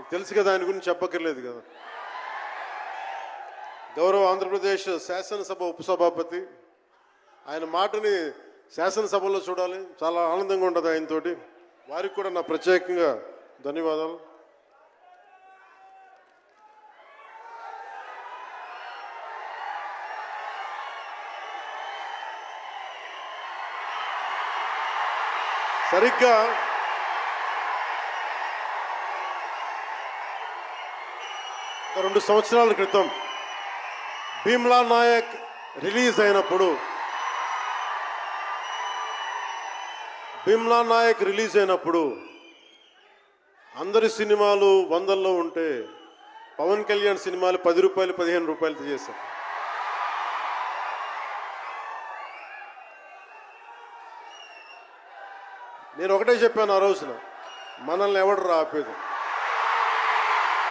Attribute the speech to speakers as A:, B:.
A: మీకు తెలుసు కదా ఆయన గురించి చెప్పక్కర్లేదు కదా. గౌరవ ఆంధ్రప్రదేశ్ శాసనసభ ఉపసభాపతి ఆయన మాటని శాసనసభలో చూడాలి. చాలా ఆనందంగా ఉంటుంది ఆయనతోటి. వారికి కూడా నా ప్రత్యేకంగా ధన్యవాదాలు. సరిగ్గా రెండు సంవత్సరాల క్రితం భీమ్లా నాయక్ రిలీజ్ అయినప్పుడు భీమ్లా నాయక్ రిలీజ్ అయినప్పుడు అందరి సినిమాలు వందల్లో ఉంటే పవన్ కళ్యాణ్ సినిమాలు పది రూపాయలు పదిహేను రూపాయలు చేశారు. నేను ఒకటే చెప్పాను ఆ రోజున మనల్ని ఎవడు రాపేది